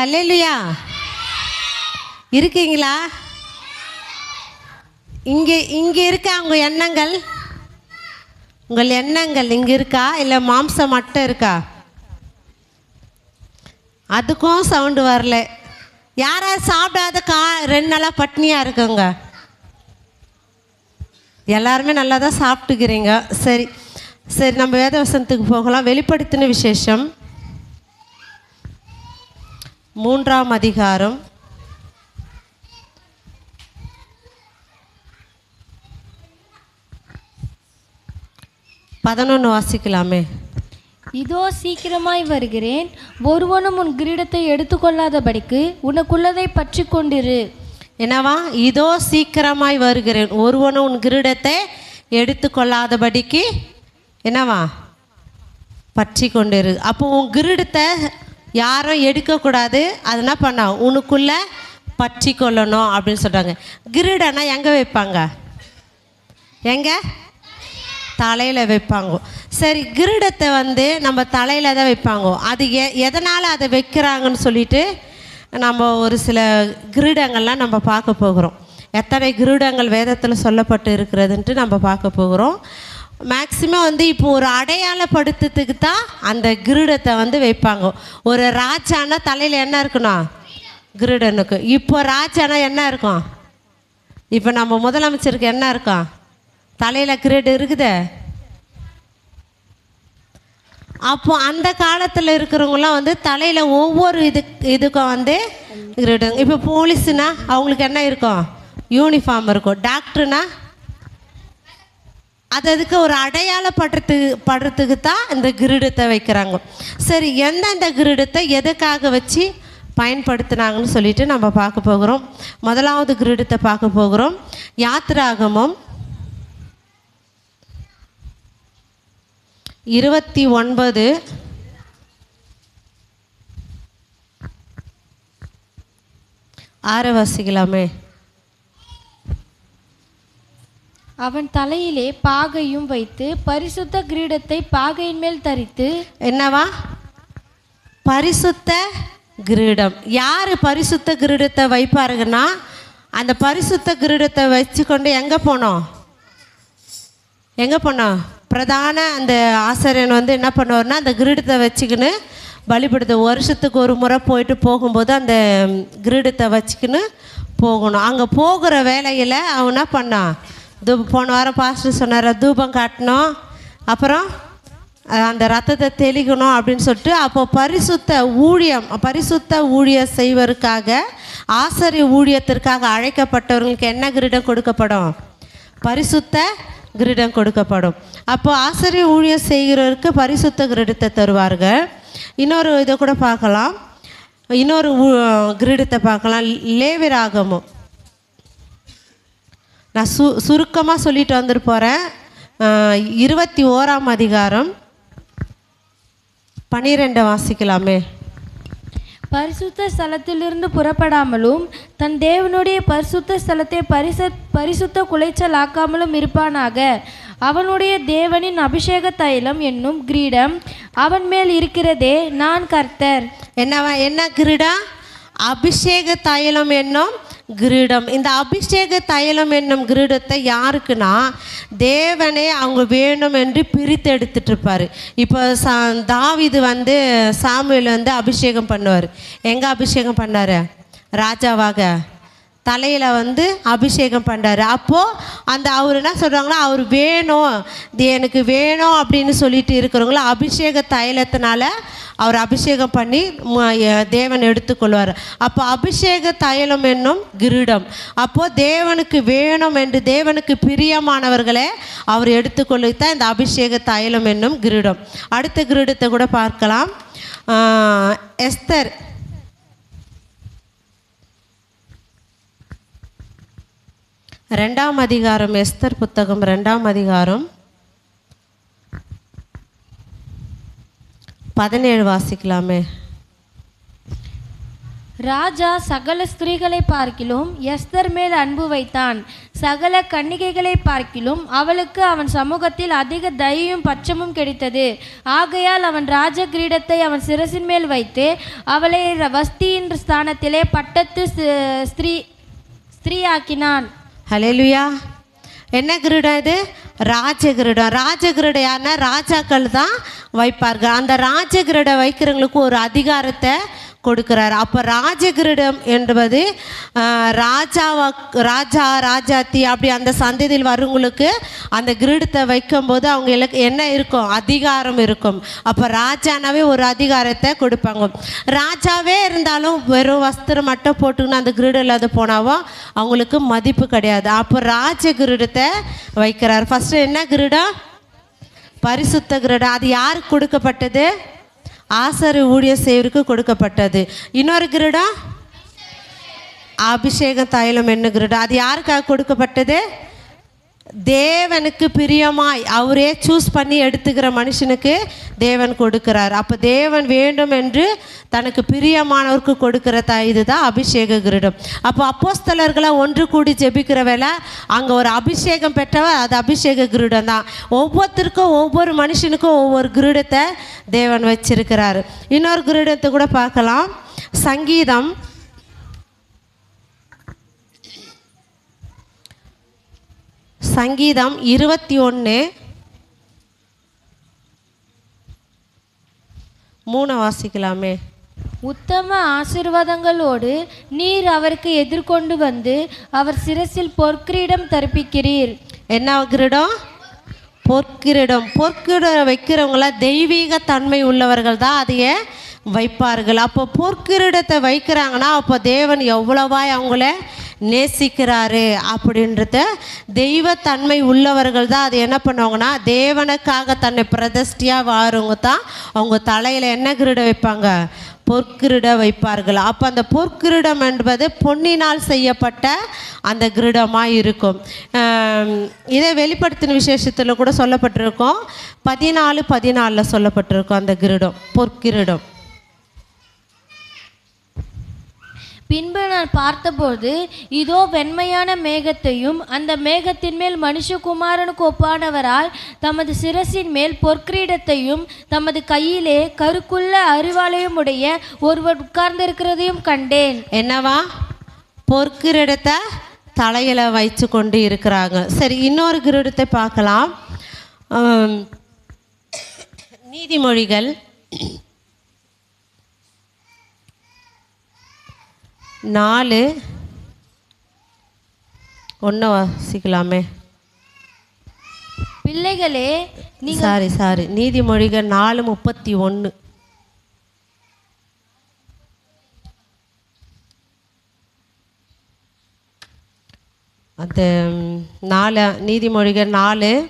Hallelujah. இருக்கீங்களா? இங்கே இங்கே இருக்கா உங்கள் எண்ணங்கள்? உங்கள் எண்ணங்கள் இங்கே இருக்கா? இல்லை மாம்சம் மட்டும் இருக்கா? அதுக்கும் சவுண்டு வரல. யாராவது சாப்பிடாத கா ரெண்டு நாளாக பட்னியாக இருக்குங்க எல்லாருமே நல்லா தான் சாப்பிட்டுக்கிறீங்க. சரி சரி நம்ம வேதவசனத்துக்கு போகலாம். வெளிப்படுத்தின விசேஷம். மூன்றாம் அதிகாரம். பதினொன்று வாசிக்கலாமே. இதோ சீக்கிரமாய் வருகிறேன். ஒருவனும் உன் கிரீடத்தை எடுத்துக்கொள்ளாதபடிக்கு உனக்குள்ளதை பற்றி கொண்டிரு. என்னவா? இதோ சீக்கிரமாய் வருகிறேன். ஒருவனும் உன் கிரீடத்தை எடுத்துக்கொள்ளாதபடிக்கு என்னவா? பற்றி கொண்டிரு. அப்போ உன் கிரீடத்தை யாரும் எடுக்கக்கூடாது. அது என்ன பண்ண? உனக்குள்ள பற்றி கொள்ளணும் அப்படின்னு சொல்கிறாங்க கிரீடனா எங்கே வைப்பாங்க? எங்கே? தலையில் வைப்பாங்க. சரி கிரீடத்தை வந்து நம்ம தலையில் தான் வைப்பாங்க. அது எ எதனால் அதை வைக்கிறாங்கன்னு சொல்லிட்டு நம்ம ஒரு சில கிரீடங்கள்லாம் நம்ம பார்க்க போகிறோம். எத்தனை கிரீடங்கள் வேதத்தில் சொல்லப்பட்டு இருக்கிறதுன்ட்டு நம்ம பார்க்க போகிறோம். மேக்சிமம் வந்து இப்போ ஒரு அடையாளப்படுத்துறதுக்கு தான் அந்த கிரீடத்தை வந்து வைப்பாங்க. ஒரு ராஜானா தலையில் என்ன இருக்கணும் கிரீடனுக்கு. இப்போ ராஜானா என்ன இருக்கும்? இப்போ நம்ம முதலமைச்சருக்கு என்ன இருக்கும் தலையில் கிரீடு இருக்குது. அப்போ அந்த காலத்தில் இருக்கிறவங்களாம் வந்து தலையில் ஒவ்வொரு இது இதுக்கும் வந்து கிரீடு இப்போ போலீஸுனா அவங்களுக்கு என்ன இருக்கும்? யூனிஃபார்ம் இருக்கும். டாக்டர்னா அது அதுக்கு ஒரு அடையாளப்படுறதுக்கு படுறதுக்கு தான் இந்த கிரீடத்தை வைக்கிறாங்க. சரி எந்தெந்த கிரீடத்தை எதுக்காக வச்சு பயன்படுத்துனாங்கன்னு சொல்லிட்டு நம்ம பார்க்க போகிறோம். முதலாவது கிரீடத்தை பார்க்க போகிறோம். யாத்திராகமம் இருபத்தி ஒன்பது. ஆறு அவன் தலையிலே பாகையும் வைத்து பரிசுத்த கிரீடத்தை பாகையின் மேல் தரித்து என்னவா? பரிசுத்த கிரீடம். யார் பரிசுத்த கிரீடத்தை வைப்பாருங்கன்னா அந்த பரிசுத்த கிரீடத்தை வச்சுக்கொண்டு எங்கே போனோம்? எங்கே போனோம்? பிரதான அந்த ஆசிரியன் வந்து என்ன பண்ணுவார்னா அந்த கிரீடத்தை வச்சுக்கின்னு பலிபடுத்த வருஷத்துக்கு ஒரு முறை போயிட்டு போகும்போது அந்த கிரீடத்தை வச்சுக்கின்னு போகணும். அங்கே போகிற வேலையில் அவன் என்ன பண்ணான்? தூ போன வாரம் பாஸ்டர் சொன்னார் தூபம் காட்டணும். அப்புறம் அந்த ரத்தத்தை தெளிக்கணும் அப்படின்னு சொல்லிட்டு அப்போ பரிசுத்த ஊழியம் பரிசுத்த ஊழியம் செய்வதற்காக ஆசிரிய ஊழியத்திற்காக அழைக்கப்பட்டவர்களுக்கு என்ன கிரீடம் கொடுக்கப்படும்? பரிசுத்த கிரீடம் கொடுக்கப்படும். அப்போ ஆசிரிய ஊழியம் செய்கிறவருக்கு பரிசுத்த கிரீடத்தை தருவார்கள். இன்னொரு இதை கூட பார்க்கலாம். இன்னொரு ஊ- கிரீடத்தை பார்க்கலாம். லேவிராகமும் நான் சு சுருக்கமாக சொல்லிட்டு வந்துட்டு போகிறேன் இருபத்தி ஓராம் அதிகாரம் பன்னிரெண்டை வாசிக்கலாமே. பரிசுத்த ஸ்தலத்திலிருந்து புறப்படாமலும் தன் தேவனுடைய பரிசுத்த ஸ்தலத்தை பரிசு பரிசுத்த குலைச்சலாக்காமலும் இருப்பானாக. அவனுடைய தேவனின் அபிஷேக தைலம் என்னும் கிரீடம் அவன் மேல் இருக்கிறதே நான் கர்த்தர். என்னவா என்ன கிரீடம் அபிஷேக தைலம் என்னும் கிரீடம். இந்த அபிஷேக தைலம் என்னும் கிரீடத்தை யாருக்குன்னா தேவனே அவங்க வேணும் என்று பிரித்து எடுத்துட்டு இருப்பாரு இப்போ சா தாவிது வந்து சாமியில் வந்து அபிஷேகம் பண்ணுவார். எங்கே அபிஷேகம் பண்ணார்? ராஜாவாக. தலையில் வந்து அபிஷேகம் பண்ணுறாரு அப்போது அந்த அவர் என்ன சொல்கிறாங்கன்னா அவர் வேணும். இது எனக்கு வேணும் அப்படின்னு சொல்லிட்டு இருக்கிறவங்கள அபிஷேக தைலத்தினால அவர் அபிஷேகம் பண்ணி தேவன் எடுத்துக்கொள்வார். அப்போ அபிஷேக தைலம் என்னும் கிரீடம். அப்போது தேவனுக்கு வேணும் என்று தேவனுக்கு பிரியமானவர்களே அவர் எடுத்துக்கொள்ளித்தான் இந்த அபிஷேக தைலம் என்னும் கிரீடம். அடுத்த கிரீடத்தை கூட பார்க்கலாம். எஸ்தர் ரெண்டாம் அதிகாரம் எஸ்தர் புத்தகம் ரெண்டாம் அதிகாரம். பதினேழு வாசிக்கலாமே. ராஜா சகல ஸ்திரீகளை பார்க்கிலும் எஸ்தர் மேல் அன்பு வைத்தான். சகல கன்னிகைகளை பார்க்கிலும் அவளுக்கு அவன் சமூகத்தில் அதிக தயையும் பட்சமும் கிடைத்தது. ஆகையால் அவன் ராஜ கிரீடத்தை அவன் சிரசின் மேல் வைத்து அவளை வஸ்தியின் ஸ்தானத்திலே பட்டத்து ஸ்- ஸ்திரீ ஸ்திரீயாக்கினான். ஹலேலுயா என்ன கிரீடம் இது? ராஜ கிரீடம். ராஜ கிரீடம் யாருன்னா ராஜாக்கள் தான் வைப்பார்கள். அந்த ராஜ கிரீடம் வைக்கிறவங்களுக்கு ஒரு அதிகாரத்தை கொடுக்கிறார். அப்போ ராஜகிரீடம் என்பது ராஜாவா ராஜா ராஜாத்தி அப்படி அந்த சந்ததியில் வரவங்களுக்கு அந்த கிரீடத்தை வைக்கும்போது அவங்களுக்கு என்ன இருக்கும்? அதிகாரம் இருக்கும். அப்போ ராஜானாவே ஒரு அதிகாரத்தை கொடுப்பாங்க. ராஜாவே இருந்தாலும் வெறும் வஸ்திரம் மட்டும் போட்டுக்கின்னு அந்த கிரீடம் இல்லாத போனாவோ அவங்களுக்கு மதிப்பு கிடையாது. அப்போ ராஜ கிரீடத்தை வைக்கிறார். ஃபஸ்ட்டு என்ன கிரீடம்? பரிசுத்த கிரீடம். அது யாருக்கு கொடுக்கப்பட்டது? ஆசரு ஊழிய செய்வருக்கு கொடுக்கப்பட்டது. இன்னொரு கிரீடம் அபிஷேக தைலம் என்ன கிரீடம் அது யாருக்காக கொடுக்கப்பட்டது? தேவனுக்கு பிரியமாய் அவரே சூஸ் பண்ணி எடுத்துக்கிற மனுஷனுக்கு தேவன் கொடுக்கிறார். அப்போ தேவன் வேண்டும் என்று தனக்கு பிரியமானவருக்கு கொடுக்கிற த இதுதான் அபிஷேக கிரீடம். அப்போ அப்போஸ்தலர்களை ஒன்று கூடி ஜெபிக்கிற வேலை அங்கே ஒரு அபிஷேகம் பெற்றவ அது அபிஷேக கிரீடம் தான். ஒவ்வொருத்தருக்கும் ஒவ்வொரு மனுஷனுக்கும் ஒவ்வொரு கிரீடத்தை தேவன் வச்சிருக்கிறார். இன்னொரு கிரீடத்தை கூட பார்க்கலாம். சங்கீதம் சங்கீதம் இருபத்தி ஒன்று மூணை வாசிக்கலாமே. உத்தம ஆசீர்வாதங்களோடு நீர் அவருக்கு எதிர்கொண்டு வந்து அவர் சிரசில் பொற்கிரீடம் தரிப்பிக்கிறீர். என்ன கிரீடம்? பொற்கிரீடம். பொற்கிரீடம் வைக்கிறவங்களாம் தெய்வீக தன்மை உள்ளவர்கள் தான் அதையே வைப்பார்கள். அப்போ பொற்கிரீடத்தை வைக்கிறாங்கன்னா அப்போ தேவன் எவ்வளவாய் அவங்கள நேசிக்கிறாரு அப்படின்றத தெய்வத்தன்மை உள்ளவர்கள் தான் அது என்ன பண்ணுவாங்கன்னா தேவனுக்காக தன்னை பிரதிஷ்டியாக வாருங்க தான் அவங்க தலையில் என்ன கிருட வைப்பாங்க? பொற்கிரீட வைப்பார்கள். அப்போ அந்த பொற்கிரீடம் என்பது பொன்னினால் செய்யப்பட்ட அந்த கிரீடமாக இருக்கும். இதை வெளிப்படுத்தின விசேஷத்தில் கூட சொல்லப்பட்டிருக்கோம். பதினாலு பதினாலில் சொல்லப்பட்டிருக்கும் அந்த கிரீடம் பொற்கிரீடம். பின்பு நான் பார்த்தபோது இதோ வெண்மையான மேகத்தையும் அந்த மேகத்தின் மேல் மனுஷகுமாரனுக்கு ஒப்பானவரால் தமது சிரசின் மேல் பொற்கிரீடத்தையும் தமது கையிலே கருக்குள்ள அறிவாலையும் உடைய ஒருவர் உட்கார்ந்திருக்கிறதையும் கண்டேன். என்னவா? பொற்கிரீடத்தை தலையில் வைத்து கொண்டு இருக்கிறாங்க. சரி இன்னொரு கிரீடத்தை பார்க்கலாம். நீதிமொழிகள். நாலு. ஒன்று வாசிக்கலாமே. பிள்ளைகளே நீ சாரி சாரி. நீதிமொழிகள் நாலு முப்பத்தி ஒன்று அந்த நாலு நீதிமொழிகள் நாலு.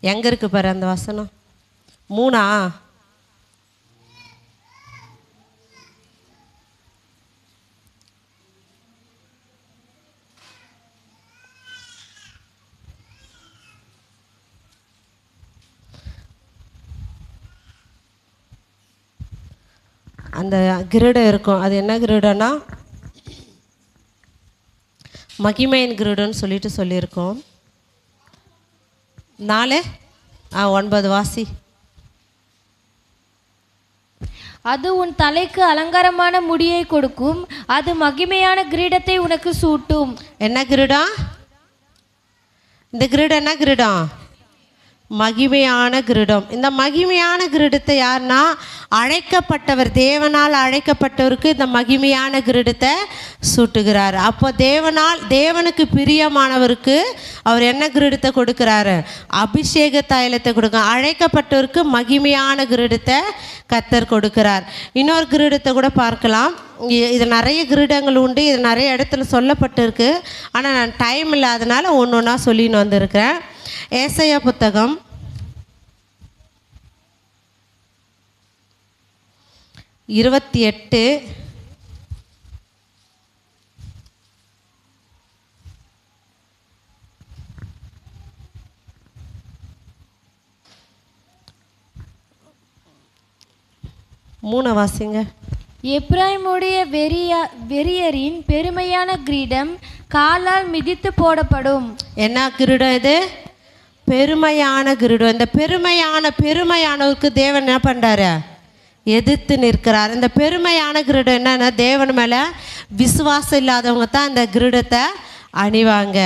எங்கே இருக்கு பாரு அந்த வசனம்? மூணா? அந்த கிரீடம் இருக்கும். அது என்ன கிரீடம்னா மகிமையின் கிரீடம்னு சொல்லிட்டு சொல்லியிருக்கோம். நாலு ஆ ஒன்பது வாசி. அது உன் தலைக்கு அலங்காரமான முடியை கொடுக்கும். அது மகிமையான கிரீடத்தை உனக்கு சூட்டும். என்ன கிரீடம் இந்த கிரீடம் என்ன கிரீடம் மகிமையான கிரீடம். இந்த மகிமையான கிரீடத்தை யாருன்னா அழைக்கப்பட்டவர் தேவனால் அழைக்கப்பட்டவருக்கு இந்த மகிமையான கிரீடத்தை சூட்டுகிறார். அப்போ தேவனால் தேவனுக்கு பிரியமானவருக்கு அவர் என்ன கிரீடத்தை கொடுக்குறாரு? அபிஷேக தைலத்தை கொடுக்க அழைக்கப்பட்டவருக்கு மகிமையான கிரீடத்தை கத்தர் கொடுக்கிறார். இன்னொரு கிரீடத்தை கூட பார்க்கலாம். இ- இது நிறைய கிரீடங்கள் உண்டு. இது நிறைய இடத்துல சொல்லப்பட்டிருக்கு. ஆனால் நான் டைம் இல்லாதனால ஒன்று ஒன்றா சொல்லின்னு வந்திருக்கிறேன். ஏசையா புத்தகம். இருபத்தி எட்டு. மூணை வாசிங்க எப்ராயிமுடைய வெறிய வெறியரின் பெருமையான கிரீடம் காலால் மிதித்து போடப்படும். என்ன கிரீடம் இது? பெருமையான கிரீடம் இந்த பெருமையான பெருமையானவருக்கு தேவன் என்ன பண்ணுறாரு எதிர்த்து நிற்கிறார். இந்த பெருமையான கிரீடம் என்னென்னா தேவன் மேலே விசுவாசம் இல்லாதவங்க தான் இந்த கிரீடத்தை அணிவாங்க.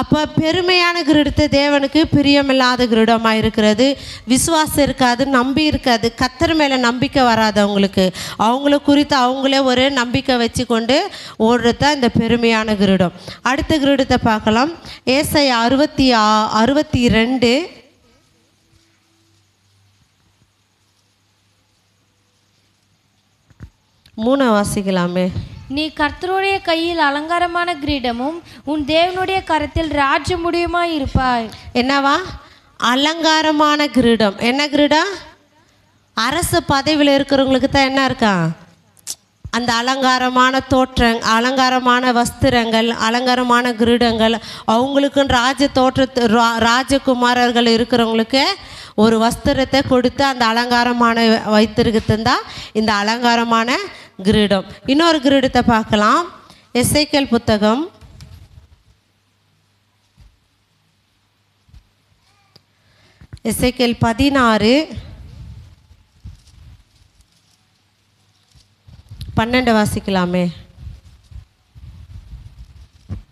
அப்போ பெருமையான கிரீடத்தை தேவனுக்கு பிரியமில்லாத கிரீடமாக இருக்கிறது. விசுவாசம் இருக்காது நம்பி இருக்காது. கத்தர் மேலே நம்பிக்கை வராது அவங்களுக்கு. அவங்கள குறித்து அவங்களே ஒரு நம்பிக்கை வச்சு கொண்டு ஓடுறது தான் இந்த பெருமையான கிரீடம். அடுத்த கிரீடத்தை பார்க்கலாம். ஏசை அறுபத்தி ஆ அறுபத்தி ரெண்டு. மூணை வாசிக்கலாமே. நீ கர்த்தருடைய கையில் அலங்காரமான கிரீடமும் உன் தேவனுடைய கரத்தில் ராஜ முடியுமா இருப்பாய். என்னவா? அலங்காரமான கிரீடம். என்ன கிரீடம் அரசு பதவியில் இருக்கிறவங்களுக்கு தான் என்ன இருக்கா? அந்த அலங்காரமான தோற்றம் அலங்காரமான வஸ்திரங்கள் அலங்காரமான கிரீடங்கள் அவங்களுக்குன்னு ராஜ தோற்றத்து ரா- ராஜகுமாரர்கள் இருக்கிறவங்களுக்கு ஒரு வஸ்திரத்தை கொடுத்து அந்த அலங்காரமான வைத்திருக்கிறது? தான் இந்த அலங்காரமான கிரீடம். இன்னொரு கிரீடத்தை பார்க்கலாம். எஸ்ஐக்கேல் புத்தகம். எஸ்ஐக்கேல் பதினாறு. பன்னெண்டு வாசிக்கலாமே.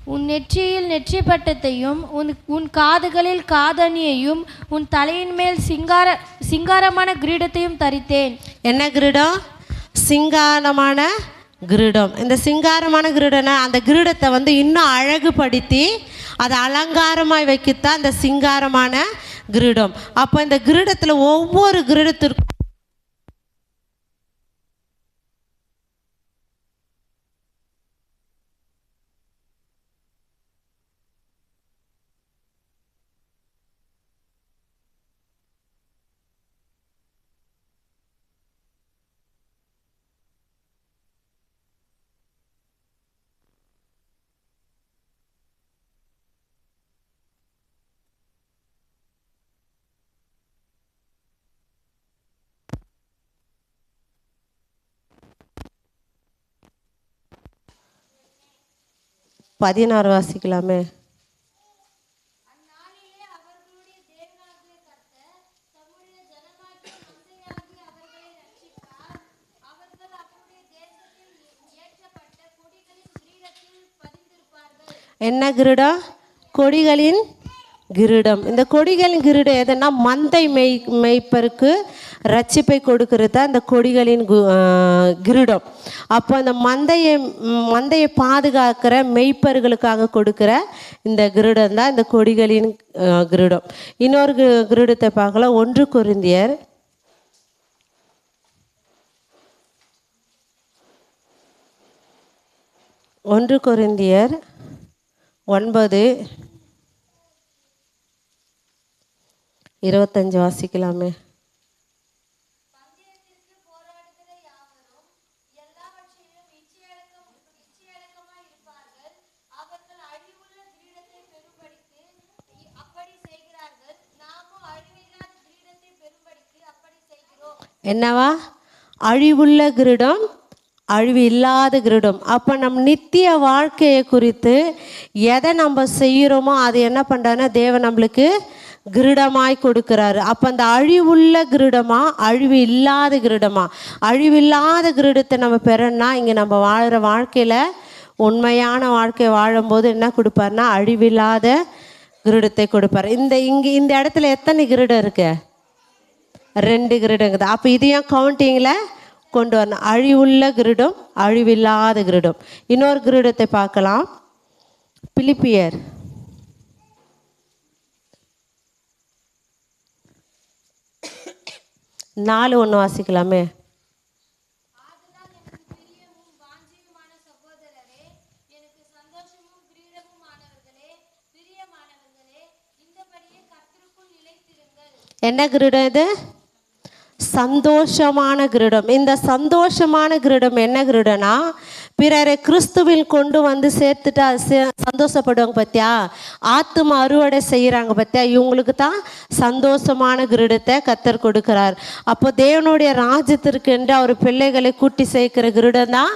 உன் நெற்றியில் நெற்றி பட்டத்தையும் உன் உன் காதுகளில் காதணியையும் உன் தலையின் மேல் சிங்கார சிங்காரமான கிரீடத்தையும் தரித்தேன். என்ன கிரீடம்? சிங்காரமான கிரீடம். இந்த சிங்காரமான கிருடனை அந்த கிரீடத்தை வந்து இன்னும் அழகுபடுத்தி அதை அலங்காரமாய் வைக்கத்தான் இந்த சிங்காரமான கிரீடம். அப்போ இந்த கிரீடத்தில் ஒவ்வொரு கிரீடத்திற்கும் பதினாறு வாசிக்கலாமே. என்ன கிரீடம் கொடிகளின் கிரீடம். இந்த கொடிகளின் கிரீடம் எதுனா மந்தை மெய் மெய்ப்பருக்கு ரட்சிப்பை கொடுக்கிறது தான் அந்த கொடிகளின் கு- கிரீடம். அப்போ அந்த மந்தையை மந்தையை பாதுகாக்கிற மெய்ப்பர்களுக்காக கொடுக்கிற இந்த கிரீடம் தான் இந்த கொடிகளின் கிருடம் கிரீடம். இன்னொரு கிருடத்தை கிரீடத்தை பார்க்கலாம். ஒன்று குருந்தியர் ஒன்று குருந்தியர் ஒன்பது இருபத்தஞ்சு வாசிக்கலாமே. என்னவா? அழிவுள்ள கிரீடம் அழிவு இல்லாத கிரீடம். அப்போ நம் நித்திய வாழ்க்கையை குறித்து எதை நம்ம செய்கிறோமோ அது என்ன பண்ணுறான்னா தேவன் நம்மளுக்கு கிரீடமாய் கொடுக்குறாரு. அப்போ அந்த அழிவுள்ள கிரீடமா அழிவு இல்லாத கிரீடமா? அழிவு இல்லாத கிரீடத்தை நம்ம பெறணும்னா இங்கே நம்ம வாழ்கிற வாழ்க்கையில் உண்மையான வாழ்க்கை வாழும்போது என்ன கொடுப்பாருன்னா அழிவில்லாத கிரீடத்தை கொடுப்பார். இந்த இங்கே இந்த இடத்துல எத்தனை கிரீடம் இருக்குது ரெண்டு கிரீடங்குது அப்போ இதையும் கவுண்டிங்கில் கொண்டு வரணும்? அழிவுள்ள கிரீடம் அழிவில்லாத கிரீடம். இன்னொரு கிரீடத்தை பார்க்கலாம். பிலிப்பியர். நாலு ஒன்று வாசிக்கலாமே. என்ன கிரீடம் இது? சந்தோஷமான கிரீடம். இந்த சந்தோஷமான கிரீடம் என்ன கிரீடனா பிறரை கிறிஸ்துவில் கொண்டு வந்து சேர்த்துட்டா சே- சந்தோஷப்படுவாங்க பார்த்தியா ஆத்தும அறுவடை செய்கிறாங்க பார்த்தியா இவங்களுக்கு தான் சந்தோஷமான கிரீடத்தை கத்தர் கொடுக்கிறார். அப்போ தேவனுடைய ராஜ்யத்திற்கு என்று அவர் பிள்ளைகளை கூட்டி சேர்க்கிற கிரீடம் தான்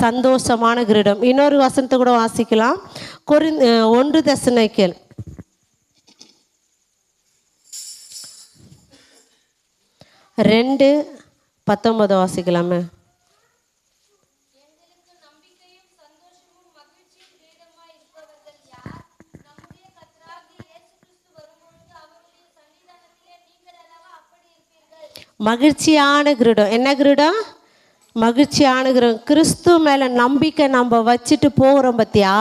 சந்தோஷமான கிரீடம். இன்னொரு வசனத்தை கூட வாசிக்கலாம். கொரி ஒன்று தசனைக்கல். ரெண்டு பத்தொன்பது வாசிக்கலாமே. மகிழ்ச்சியான கிருடம். என்ன கிருடம்? மகிழ்ச்சியான ஆணுகிறோம். கிறிஸ்து மேலே நம்பிக்கை நம்ம வச்சுட்டு போகிறோம் பார்த்தியா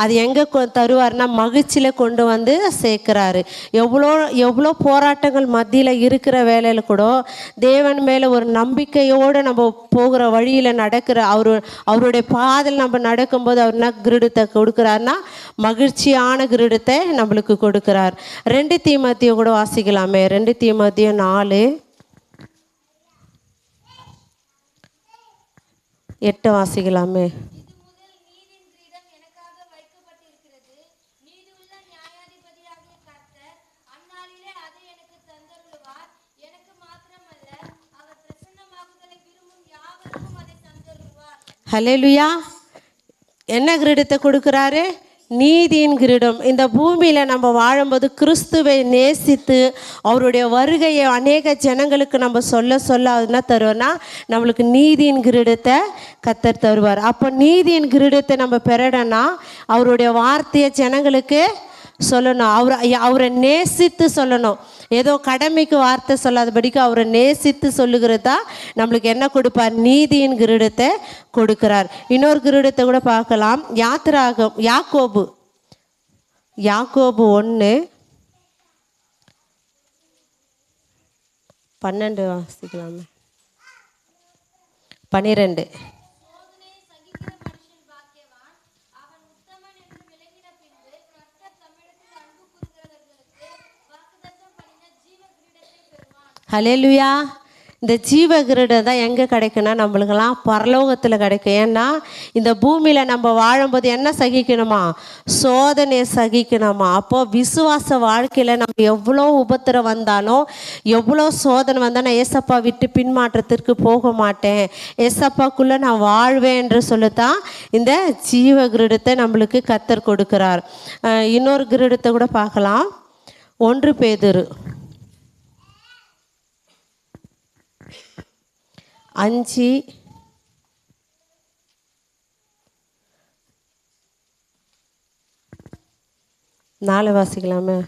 அது எங்கே கொ தருவார்னா மகிழ்ச்சியில் கொண்டு வந்து சேர்க்குறாரு. எவ்வளோ எவ்வளோ போராட்டங்கள் மத்தியில் இருக்கிற வேலையில் கூட தேவன் மேலே ஒரு நம்பிக்கையோடு நம்ம போகிற வழியில் நடக்கிற அவர் அவருடைய பாதையில் நம்ம நடக்கும்போது அவர் என்ன கிரீடத்தை கொடுக்குறாருன்னா மகிழ்ச்சியான கிரீடத்தை நம்மளுக்கு கொடுக்குறார். ரெண்டு தீமத்தியம் கூட வாசிக்கலாமே. ரெண்டு தீமத்தியம் நாலு. எட்டு வாசிக்கலாமே. ஹலேலுயா என்ன கிரீடத்தை கொடுக்குறாரு? நீதியின் கிரீடம். இந்த பூமியில் நம்ம வாழும்போது கிறிஸ்துவை நேசித்து அவருடைய வருகையை அநேக ஜனங்களுக்கு நம்ம சொல்ல சொல்ல அது என்ன தருவோம்னா நம்மளுக்கு நீதியின் கிரீடத்தை கத்தர் தருவார். அப்போ நீதியின் கிரீடத்தை நம்ம பெறணும்னா அவருடைய வார்த்தையை ஜனங்களுக்கு சொல்லணும். அவரை அவரை நேசித்து சொல்லணும். ஏதோ கடமைக்கு வார்த்தை சொல்லாதபடிக்கு அவரை நேசித்து சொல்லுகிறது தான் நம்மளுக்கு என்ன கொடுப்பார்? நீதியின் கிரீடத்தை கொடுக்கிறார். இன்னொரு கிரீடத்தை கூட பார்க்கலாம். யாத்திராகம் யாக்கோபு. யாக்கோபு ஒன்று பன்னெண்டு வாசிக்கலாமே. பன்னிரெண்டு ஹலேலுயா இந்த ஜீவ கிரீடம் தான் எங்கே கிடைக்குன்னா நம்மளுக்கெல்லாம் பரலோகத்தில் கிடைக்கும். ஏன்னா இந்த பூமியில் நம்ம வாழும்போது என்ன சகிக்கணுமா? சோதனையை சகிக்கணுமா? அப்போது விசுவாச வாழ்க்கையில் நம்ம எவ்வளோ உபத்திரம் வந்தாலும் எவ்வளோ சோதனை வந்தால் நான் ஏசப்பா விட்டு பின்மாற்றத்திற்கு போக மாட்டேன். ஏசப்பாக்குள்ளே நான் வாழ்வேன் என்று சொல்லித்தான் இந்த ஜீவ கிரீடத்தை நம்மளுக்கு கத்தர் கொடுக்கிறார். இன்னொரு கிரீடத்தை கூட பார்க்கலாம். ஒன்று பேதரு. அஞ்சு. நாலு வாசிக்கலாமே.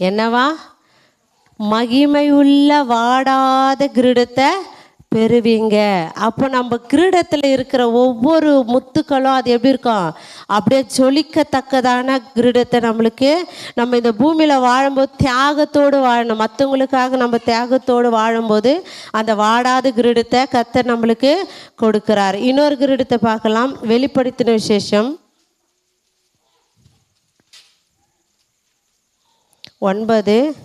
என்னவா? மகிமையுள்ள வாடாத கிரீடத்தை பெறுவீங்க. அப்போ நம்ம கிரீடத்தில் இருக்கிற ஒவ்வொரு முத்துக்களும் அது எப்படி இருக்கும்? அப்படியே சொலிக்கத்தக்கதான கிரீடத்தை நம்மளுக்கு நம்ம இந்த பூமியில் வாழும்போது தியாகத்தோடு வாழணும். மற்றவங்களுக்காக நம்ம தியாகத்தோடு வாழும்போது அந்த வாடாத கிரீடத்தை கத்தர் நம்மளுக்கு கொடுக்குறார். இன்னொரு கிரீடத்தை பார்க்கலாம். வெளிப்படுத்தின விசேஷம். ஒன்பது.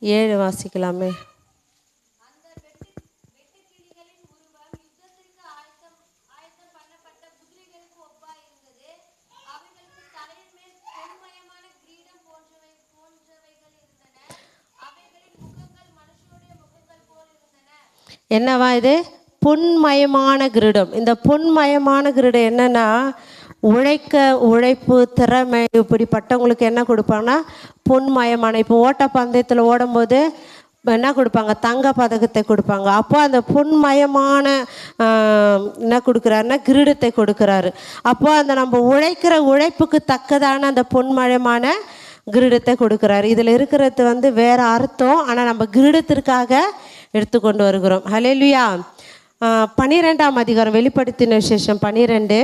ஏழு வாசிக்கலாமே. என்னவா இது? பொன்மயமான கிரீடம். இந்த பொன்மயமான கிரீடம் என்னன்னா உழைக்க உழைப்பு திறமை இப்படிப்பட்டவங்களுக்கு என்ன கொடுப்பாங்கன்னா பொன்மயமான. இப்போ ஓட்ட பந்தயத்தில் ஓடும்போது என்ன கொடுப்பாங்க? தங்க பதக்கத்தை கொடுப்பாங்க. அப்போ அந்த பொன்மயமான என்ன கொடுக்குறாருன்னா கிரீடத்தை கொடுக்குறாரு. அப்போ அந்த நம்ம உழைக்கிற உழைப்புக்கு தக்கதான அந்த பொன்மயமான கிரீடத்தை கொடுக்குறாரு. இதில் இருக்கிறது வந்து வேறு அர்த்தம். ஆனால் நம்ம கிரீடத்திற்காக எடுத்து கொண்டு வருகிறோம் ஹலேலுயா பனிரெண்டாம் அதிகாரம் வெளிப்படுத்தின விசேஷம் பனிரெண்டு.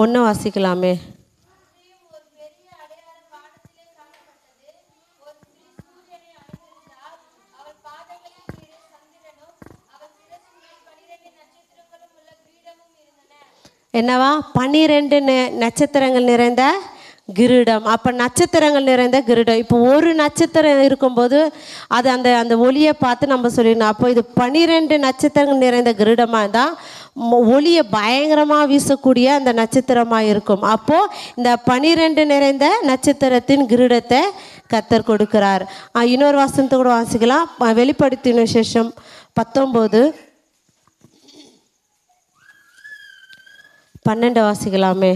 ஒன்று வாசிக்கலாமே. என்னவா? பன்னிரெண்டு நட்சத்திரங்கள் நிறைந்த கிரீடம். அப்போ நட்சத்திரங்கள் நிறைந்த கிரீடம். இப்போ ஒரு நட்சத்திரம் இருக்கும்போது அது அந்த அந்த ஒளியை பார்த்து நம்ம சொல்லிடணும். அப்போ இது பன்னிரெண்டு நட்சத்திரங்கள் நிறைந்த கிரீடமாக தான் ஒளியை பயங்கரமாக வீசக்கூடிய அந்த நட்சத்திரமாக இருக்கும். அப்போது இந்த பனிரெண்டு நிறைந்த நட்சத்திரத்தின் கிரீடத்தை கத்தர் கொடுக்கிறார். இன்னொரு வாசனத்தை கூட வாசிக்கலாம். வெளிப்படுத்தின விசேஷம் பத்தொம்போது பன்னெண்டு வாசிக்கலாமே.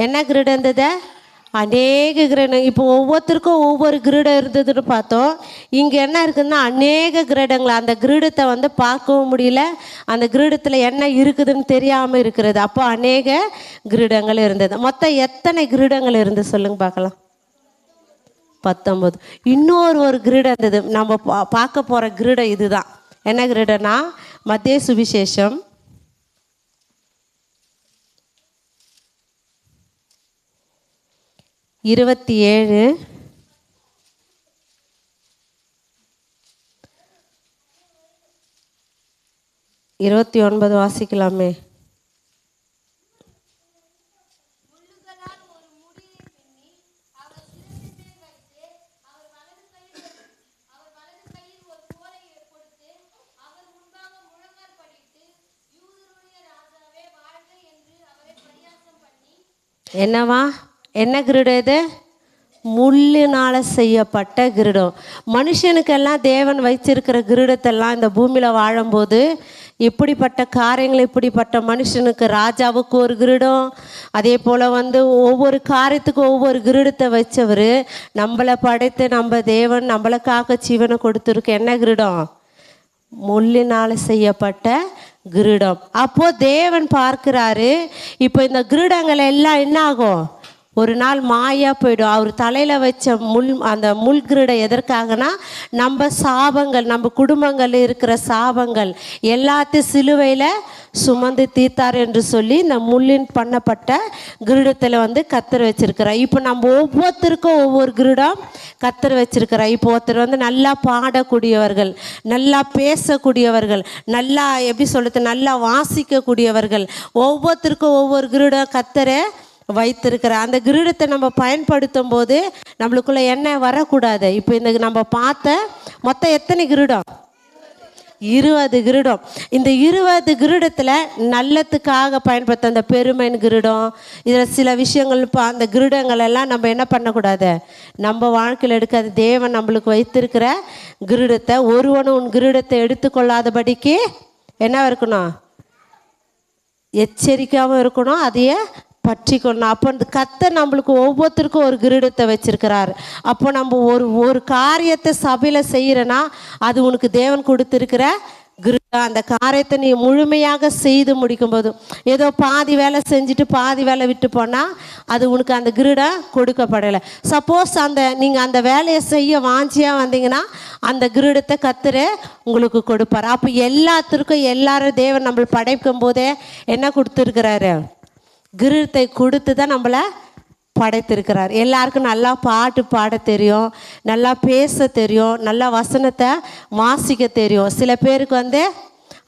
என்ன கிரீடம் இருந்தது? அநேக கிரீடம். இப்போ ஒவ்வொருத்தருக்கும் ஒவ்வொரு கிரீடம் இருந்ததுன்னு பார்த்தோம். இங்கே என்ன இருக்குதுன்னா அநேக கிரீடங்கள். அந்த கிரீடத்தை வந்து பார்க்கவும் முடியல. அந்த கிரீடத்தில் என்ன இருக்குதுன்னு தெரியாமல் இருக்கிறது. அப்போ அநேக கிரீடங்கள் இருந்தது. மொத்தம் எத்தனை கிரீடங்கள் இருந்து சொல்லுங்க பார்க்கலாம். பத்தொம்பது இன்னொரு ஒரு கிரீடம் இருந்தது. நம்ம பா- பார்க்க போகிற கிரீடம் இதுதான். என்ன கிரீடம்னா மத்திய சுவிசேஷம். இருபத்தி ஏழு. இருபத்தி ஒன்பது வாசிக்கலாமே. என்னவா? என்ன கிரீடம் இது? முள்ளினால் செய்யப்பட்ட கிரீடம். மனுஷனுக்கெல்லாம் தேவன் வைச்சிருக்கிற கிரீடத்தெல்லாம் இந்த பூமியில் வாழும்போது இப்படிப்பட்ட காரியங்கள் இப்படிப்பட்ட மனுஷனுக்கு ராஜாவுக்கு ஒரு கிரீடம் அதே போல் வந்து ஒவ்வொரு காரியத்துக்கும் ஒவ்வொரு கிரீடத்தை வச்சவர் நம்மளை படைத்து நம்ம தேவன் நம்மளுக்காக ஜீவனை கொடுத்துருக்கு. என்ன கிரீடம்? முள்ளினால் செய்யப்பட்ட கிரீடம். அப்போது தேவன் பார்க்கிறாரு இப்போ இந்த கிரீடங்கள் எல்லாம் என்ன ஆகும் ஒரு நாள் மாயா போயிடும். அவர் தலையில் வச்ச முள் அந்த முள் கிரீடம் எதற்காகனா நம்ம சாபங்கள் நம்ம குடும்பங்கள் இருக்கிற சாபங்கள் எல்லாத்தையும் சிலுவையில் சுமந்து தீர்த்தார் என்று சொல்லி இந்த முள்ளின் பண்ணப்பட்ட கிரீடத்தில் வந்து கத்தர் வச்சுருக்கிறார். இப்போ நம்ம ஒவ்வொருத்தருக்கும் ஒவ்வொரு கிரீடம் கத்தர் வச்சுருக்கிறார். இப்போ ஒருத்தர் வந்து நல்லா பாடக்கூடியவர்கள் நல்லா பேசக்கூடியவர்கள் நல்லா எப்படி சொல்கிறது நல்லா வாசிக்கக்கூடியவர்கள் ஒவ்வொருத்தருக்கும் ஒவ்வொரு கிரீடம் கத்தரை வைத்திருக்கிற அந்த கிரீடத்தை நம்ம பயன்படுத்தும் போது நம்மளுக்குள்ள என்ன வரக்கூடாது. இப்போ இந்த நம்ம பார்த்த மொத்தம் எத்தனை கிரீடம்? இருபது கிரீடம். இந்த இருபது கிரீடத்தில் நல்லத்துக்காக பயன்படுத்த அந்த பெருமை கிரீடம் இதில் சில விஷயங்கள் இப்போ அந்த கிரீடங்கள் எல்லாம் நம்ம என்ன பண்ணக்கூடாது? நம்ம வாழ்க்கையில் எடுக்காத தேவன் நம்மளுக்கு வைத்திருக்கிற கிரீடத்தை ஒருவனும் உன் கிரீடத்தை எடுத்துக்கொள்ளாதபடிக்கு என்ன இருக்கணும்? எச்சரிக்கையாகவும் இருக்கணும். அதையே பற்றிக்கொள்ளணும். அப்போ அந்த கத்தை நம்மளுக்கு ஒவ்வொருத்தருக்கும் ஒரு கிரீடத்தை வச்சுருக்கிறாரு. அப்போ நம்ம ஒரு ஒரு காரியத்தை சபையில் செய்கிறனா அது உனக்கு தேவன் கொடுத்துருக்கிற கிருடா. அந்த காரியத்தை நீ முழுமையாக செய்து முடிக்கும்போது ஏதோ பாதி வேலை செஞ்சுட்டு பாதி வேலை விட்டு போனால் அது உனக்கு அந்த கிரீடம் கொடுக்கப்படலை. சப்போஸ் அந்த நீங்கள் அந்த வேலையை செய்ய வாஞ்சியாக வந்தீங்கன்னா அந்த கிரீடத்தை கத்துற உங்களுக்கு கொடுப்பார். அப்போ எல்லாத்திற்கும் எல்லாரும் தேவன் நம்மளை படைக்கும் போதே என்ன கொடுத்துருக்கிறாரு? கிரீடத்தை கொடுத்து தான் நம்மளை படைத்திருக்கிறார். எல்லாருக்கும் நல்லா பாட்டு பாட தெரியும் நல்லா பேச தெரியும் நல்லா வசனத்தை வாசிக்க தெரியும். சில பேருக்கு வந்து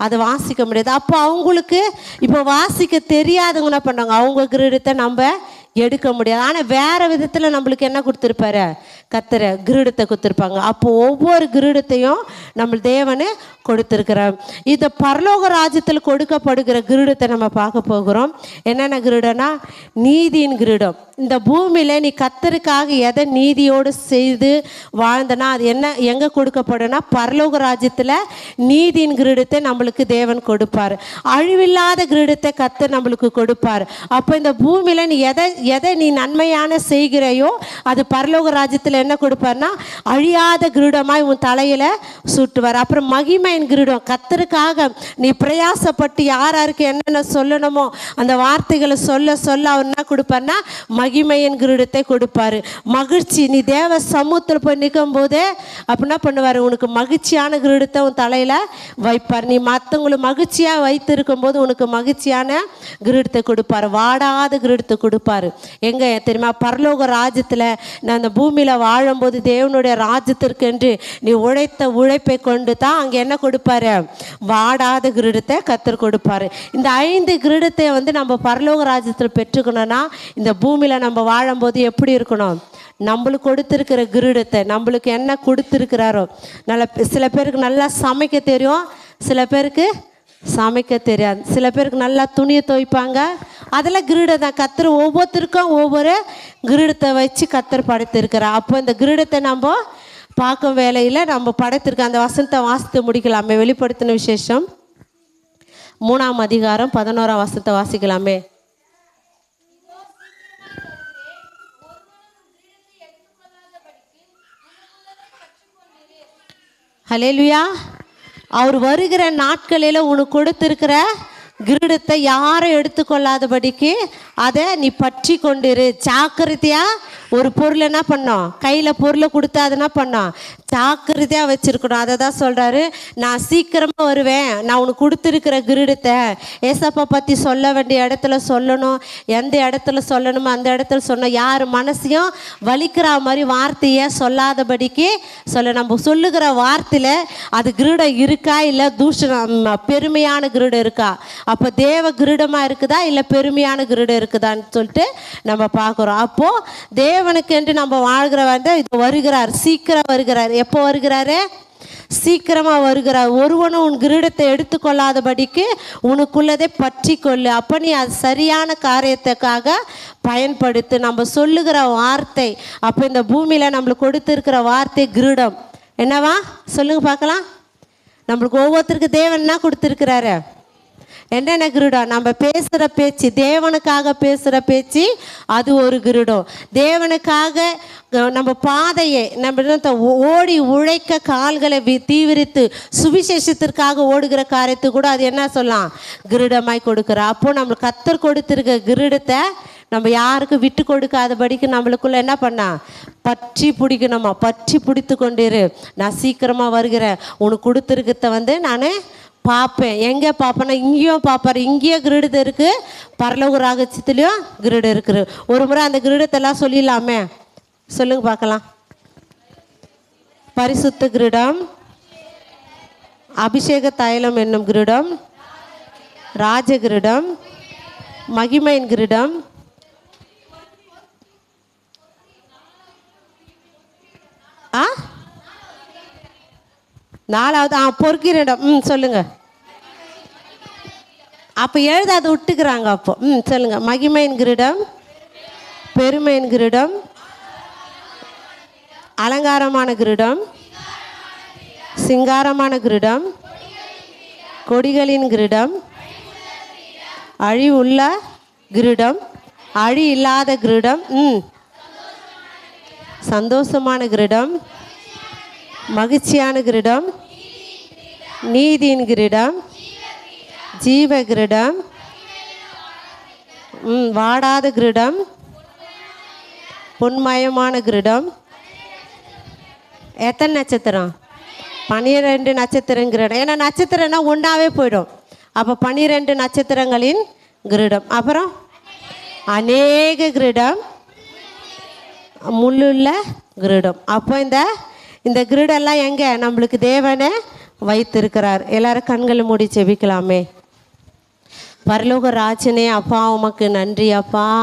அதை வாசிக்க முடியாது. அப்போ அவங்களுக்கு இப்போ வாசிக்க தெரியாதவங்க என்ன பண்ணுறாங்க அவங்க கிரீடத்தை நம்ம எடுக்க முடியாது. ஆனால் வேறு விதத்தில் நம்மளுக்கு என்ன கொடுத்துருப்பாரு? கத்துற கிரீடத்தை கொடுத்துருப்பாங்க. அப்போ ஒவ்வொரு கிரீடத்தையும் நம்ம தேவனு கொடுத்துருக்கிறார். இந்த பரலோக ராஜ்யத்தில் கொடுக்கப்படுகிற கிரீடத்தை நம்ம பார்க்க போகிறோம். என்னென்ன கிரீடம்னா? நீதியின் கிரீடம். இந்த பூமியில் நீ கத்தருக்காக எதை நீதியோடு செய்து வாழ்ந்தனா அது என்ன எங்கே கொடுக்கப்படும்னா? பரலோக ராஜ்யத்தில் நீதியின் கிரீடத்தை நம்மளுக்கு தேவன் கொடுப்பார். அழிவில்லாத கிரீடத்தை கத்தர் நம்மளுக்கு கொடுப்பார். அப்போ இந்த பூமியில் நீ எதை எதை நீ நன்மையான செய்கிறையோ அது பரலோக ராஜ்யத்தில் என்ன கொடுப்பார்னா அழியாத கிரீடமாய் உன் தலையில் சுட்டுவார். அப்புறம் மகிமையின் கிரீடம் கத்தருக்காக நீ பிரயாசப்பட்டு யார் யாருக்கு என்னென்ன சொல்லணுமோ அந்த வார்த்தைகளை சொல்ல சொல்ல அவர் என்ன கொடுப்பார்னா மகிமையின் கிரீடத்தை கொடுப்பாரு. மகிழ்ச்சி நீ தேவ சமூகத்தில் போய் நிற்கும் போதே என்ன பண்ணுவார்? உனக்கு மகிழ்ச்சியான கிரீடத்தை உன் தலையில் வைப்பார். நீ மற்றவங்களை மகிழ்ச்சியாக வைத்திருக்கும் போது உனக்கு மகிழ்ச்சியான கிரீடத்தை கொடுப்பார். வாடாத கிரீடத்தை கொடுப்பாரு. எங்க தெரியுமா? பரலோக ராஜ்யத்தில் நான் அந்த பூமியில் வாழும்போது தேவனுடைய ராஜ்யத்திற்கு என்று நீ உழைத்த உழைப்பை கொண்டு தான் அங்கே என்ன கொடுப்பாரு? வாடாத கிரீடத்தை கத்தர் கொடுப்பாரு. இந்த ஐந்து கிரீடத்தை வந்து நம்ம பரலோக ராஜ்யத்தில் பெற்றுக்கணும்னா இந்த பூமியில் நம்ம வாழும்போது எப்படி இருக்கணும்? நம்மளுக்கு கொடுத்துருக்கிற கிரீடத்தை நம்மளுக்கு என்ன கொடுத்துருக்கிறாரோ? நல்ல சில பேருக்கு நல்லா சமைக்க தெரியும் சில பேருக்கு சமைக்க தெரியாது. சில பேருக்கு நல்லா துணியை துவைப்பாங்க அதெல்லாம் கிரீடம் தான். கத்தர் ஒவ்வொருத்தருக்கும் ஒவ்வொரு கிரீடத்தை வச்சு கத்தர் படைத்திருக்கிறார். அப்போ இந்த கிரீடத்தை நம்ம பார்க்கும் வேலையில் நம்ம படைத்திருக்க அந்த வசனத்தை வாசித்து முடிக்கலாமே. வெளிப்படுத்தின விசேஷம். மூணாம் அதிகாரம் பதினோராம் வசனத்தை வாசிக்கலாமே. ஹலேலுயா அவர் வருகிற நாட்களில் உனக்கு கொடுத்திருக்கிற கிரீடத்தை யாரும் எடுத்துக்கொள்ளாதபடிக்கு அதை நீ பற்றி கொண்டிரு. ஜாக்கிரதையா ஒரு பொருள் என்ன பண்ணோம்? கையில் பொருளை கொடுத்தா அது என்ன பண்ணோம்? ஜாக்கிரதையாக வச்சுருக்கணும். அதை தான் சொல்கிறாரு நான் சீக்கிரமாக வருவேன். நான் உனக்கு கொடுத்துருக்கிற கிரீடத்தை ஏசப்பா பற்றி சொல்ல வேண்டிய இடத்துல சொல்லணும். எந்த இடத்துல சொல்லணுமோ அந்த இடத்துல சொன்னோம் யார் மனசையும் வலிக்கிற மாதிரி வார்த்தையை சொல்லாதபடிக்கு சொல்ல நம்ம சொல்லுகிற வார்த்தையில் அது கிரீடம் இருக்கா இல்லை தூஷணம் பெருமையான கிரீடம் இருக்கா? அப்போ தேவ கிரீடமாக இருக்குதா இல்லை பெருமையான கிரீடம் இருக்குதான்னு சொல்லிட்டு நம்ம பார்க்குறோம். அப்போது தேவனுக்கென்று நம்ம வாழ்கிற வந்து இது வருகிறார். சீக்கிரம் வருகிறார். எப்போ வருகிறாரு? சீக்கிரமாக வருகிறார். ஒருவனும் உன் கிரீடத்தை எடுத்துக்கொள்ளாதபடிக்கு உனக்குள்ளதை பற்றி கொள்ளு அப்போ நீ அது சரியான காரியத்துக்காக பயன்படுத்து. நம்ம சொல்லுகிற வார்த்தை அப்போ இந்த பூமியில் நம்மளுக்கு கொடுத்துருக்கிற வார்த்தை கிரீடம். என்னவா? சொல்லுங்க பார்க்கலாம். நம்மளுக்கு ஒவ்வொருத்தருக்கு தேவன்னா கொடுத்துருக்கிறாரு? என்னென்ன கிரீடம் நம்ம பேசுகிற பேச்சு தேவனுக்காக பேசுகிற பேச்சு அது ஒரு கிரீடம் தேவனுக்காக நம்ம பாதையை நம்ம ஓடி உழைக்க கால்களை வி- தீவிரித்து சுவிசேஷத்திற்காக ஓடுகிற காரியத்தை கூட அது என்ன சொல்லலாம்? கிரீடமாய் கொடுக்குற அப்போது நம்ம கத்தர் கொடுத்துருக்க கிரீடத்தை நம்ம யாருக்கும் விட்டு கொடுக்காதபடிக்கு நம்மளுக்குள்ள என்ன பண்ணா? பற்றி பிடிக்கணுமா? பற்றி பிடித்து கொண்டிரு. நான் சீக்கிரமாக வருகிறேன். உனக்கு கொடுத்துருக்கத வந்து நான் பார்ப்பேன் எங்கே பார்ப்பேன்னா இங்கேயும் பார்ப்பாரு இங்கேயும் கிரீடத்தை இருக்குது பரலோக ராகச்சத்துலேயும் கிரீடு இருக்குது. ஒரு முறை அந்த கிரீடத்தெல்லாம் சொல்லிடலாமே. சொல்லுங்க பார்க்கலாம். பரிசுத்த கிரீடம் அபிஷேக தைலம் என்னும் கிரீடம் ராஜ கிரீடம் மகிமையின் கிரீடம் ஆ? நாலாவது ஆ இடம் ம் சொல்லுங்க. அப்போ எழுதாது விட்டுக்கிறாங்க அப்போ. ம் சொல்லுங்க. மகிமையின் கிரீடம் பெருமையின் கிரீடம் அலங்காரமான கிரீடம் சிங்காரமான கிரீடம் கொடிகளின் கிரீடம் அழிவுள்ள கிரீடம் அழி இல்லாத கிரீடம் ம். சந்தோஷமான கிரீடம் மகிழ்ச்சியான கிரீடம் நீதியின் கிரீடம் ஜீவ கிரீடம் ம் வாடாத கிரீடம் பொன்மயமான கிரீடம். எத்தனை நட்சத்திரம்? பன்னிரெண்டு நட்சத்திரம் கிரீடம். ஏன்னா நட்சத்திரம்னா ஒன்றாவே போயிடும். அப்போ பன்னிரெண்டு நட்சத்திரங்களின் கிரீடம். அப்புறம் அநேக கிரீடம் முள்ளுள்ள கிரீடம். அப்போ இந்த இந்த கிரீடெல்லாம் எங்கே? நம்மளுக்கு தேவனே வைத்திருக்கிறார். எல்லாரும் கண்களை மூடி செபிக்கலாமே. பரலோக ராஜனே அப்பா உமக்கு நன்றி அப்பா.